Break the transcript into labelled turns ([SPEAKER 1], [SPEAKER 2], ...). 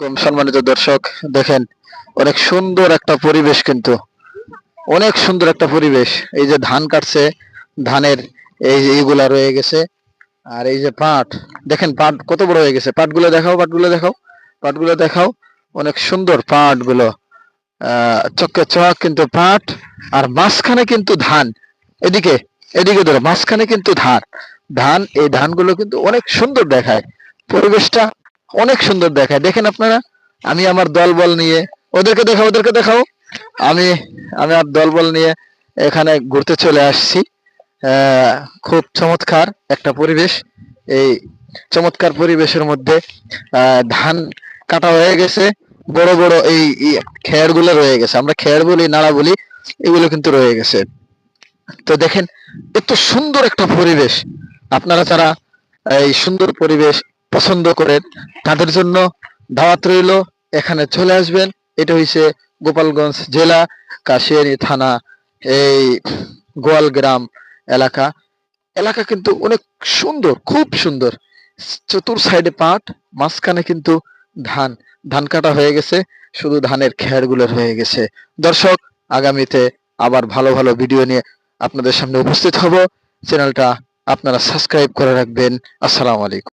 [SPEAKER 1] সম্মানিত দর্শক, দেখেন, অনেক সুন্দর একটা পরিবেশ কিন্তু। অনেক সুন্দর একটা পরিবেশ। এই যে ধান কাটছে, ধানের এই যে এইগুলা রয়ে গেছে। আর এই যে পাট, দেখেন পাট কত বড় হয়ে গেছে। পাটগুলো দেখাও পাটগুলো দেখাও পাটগুলো দেখাও। অনেক সুন্দর পাটগুলো। চক্কে চক কিন্তু পাট, আর মাঝখানে কিন্তু ধান। এদিকে এদিকে ধরো, মাঝখানে কিন্তু ধান। ধান, এই ধানগুলো কিন্তু অনেক সুন্দর দেখায়। পরিবেশটা অনেক সুন্দর দেখায়। দেখেন আপনারা, আমি আমার দলবল নিয়ে, ওদেরকে দেখাও ওদেরকে দেখাও। আমি আমি আর দলবল নিয়ে এখানে ঘুরতে চলে আসছি। খুব চমৎকার একটা পরিবেশ। এই চমৎকার পরিবেশের মধ্যে ধান কাটা হয়ে গেছে। বড় বড় এই খেয়ারগুলো রয়ে গেছে। আমরা খেয়ার বলি, নাড়া বলি, এগুলো কিন্তু রয়ে গেছে। তো দেখেন, এত সুন্দর একটা পরিবেশ। আপনারা যারা এই সুন্দর পরিবেশ পছন্দ করেন, তাদের জন্য দাওয়াত রইল, এখানে চলে আসবেন। এটা হইছে গোপালগঞ্জ জেলা, কাশিয়ানী থানা, এই গোয়ালগ্রাম এলাকা। এলাকা কিন্তু অনেক সুন্দর, খুব সুন্দর। চতুর সাইডে পাট, মাঝখানে কিন্তু ধান। ধান কাটা হয়ে গেছে, শুধু ধানের খেয়ারগুলো হয়ে গেছে। দর্শক, আগামীতে আবার ভালো ভালো ভিডিও নিয়ে আপনাদের সামনে উপস্থিত হব। চ্যানেলটা আপনারা সাবস্ক্রাইব করে রাখবেন। আসসালামু আলাইকুম।